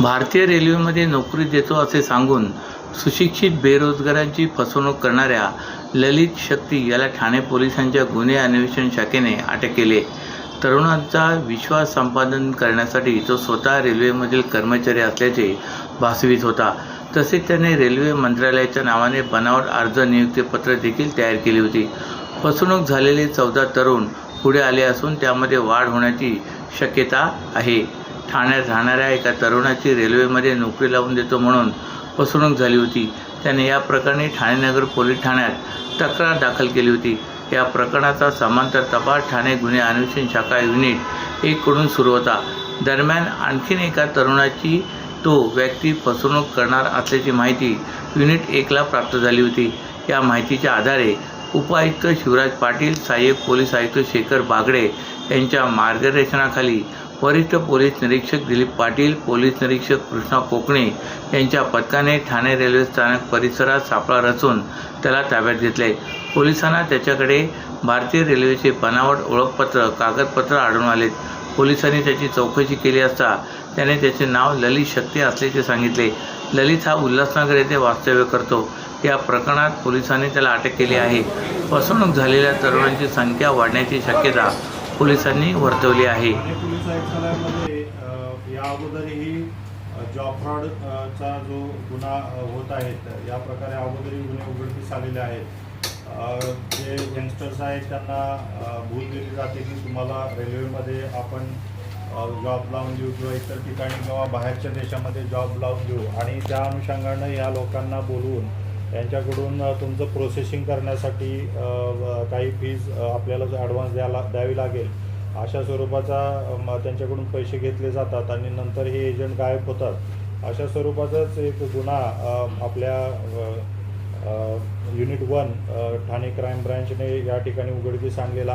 भारतीय रेल्वेमध्ये नोकरी देतो असे सांगून सुशिक्षित बेरोजगारांची फसवणूक करणाऱ्या ललित शक्ती याला ठाणे पोलिसांच्या गुन्हे अन्वेषण शाखेने अटक केली. तरुणांचा विश्वास संपादन करण्यासाठी तो स्वतः रेल्वेमधील कर्मचारी असल्याचे भासवीत होता. तसेच त्याने रेल्वे मंत्रालयाच्या नावाने बनावट अर्ज नियुक्तीपत्र देखील तयार केली होती. फसवणूक झालेले चौदा तरुण पुढे आले असून त्यामध्ये वाढ होण्याची शक्यता आहे. ठाण्यात राहणाऱ्या एका तरुणाची रेल्वेमध्ये नोकरी लावून देतो म्हणून फसवणूक झाली होती. त्याने या प्रकरणी ठाणे नगर पोलीस ठाण्यात तक्रार दाखल केली होती. या प्रकरणाचा समांतर तपास ठाणे गुन्हे अन्वेषण शाखा युनिट एककडून सुरू होता. दरम्यान आणखीन एका तरुणाची तो व्यक्ती फसवणूक करणार असल्याची माहिती युनिट एकला प्राप्त झाली होती. या माहितीच्या आधारे उपायुक्त शिवराज पाटील सहाय्यक पोलीस आयुक्त शेखर बागडे यांच्या मार्गदर्शनाखाली वरिष्ठ पोलीस निरीक्षक दिलीप पाटील पोलीस निरीक्षक कृष्णा कोकणे यांच्या पथकाने ठाणे रेल्वे स्थानक परिसरात सापळा रचून त्याला ताब्यात घेतले. पोलिसांना त्याच्याकडे भारतीय रेल्वेचे बनावट ओळखपत्र कागदपत्र आढळून आलेत. पोलिसांनी त्याची चौकशी केली असता त्याने त्याचे नाव ललित शक्ती असल्याचे सांगितले. ललित हा उल्हासनगर येथे वास्तव्य करतो. या प्रकरणात पोलिसांनी त्याला अटक केली आहे. फसवणूक झालेल्या तरुणांची संख्या वाढण्याची शक्यता पोलिसांनी वर्तवली आहे. पोलीस आयुक्तालयामध्ये या अगोदरही जॉब फ्रॉडचा जो गुन्हा होत आहेत या प्रकारे अगोदरही गुन्हे उघडकीस आलेले आहेत. जे यंगस्टर्स आहेत त्यांना भूल दिली जाते की तुम्हाला रेल्वेमध्ये आपण जॉब लावून देऊ किंवा इतर ठिकाणी किंवा बाहेरच्या देशामध्ये जॉब लावून देऊ. आणि त्या अनुषंगानं या लोकांना बोलवून यांच्याकडून तुमचं प्रोसेसिंग करण्यासाठी काही फीज आपल्याला ॲडव्हान्स द्यायला द्यावी लागेल अशा स्वरूपाचा त्यांच्याकडून पैसे घेतले जातात आणि नंतर हे एजंट गायब होतात. अशा स्वरूपाचाच एक गुन्हा आपल्या युनिट वन ठाणे क्राईम ब्रँचने या ठिकाणी उघडकीस आणलेला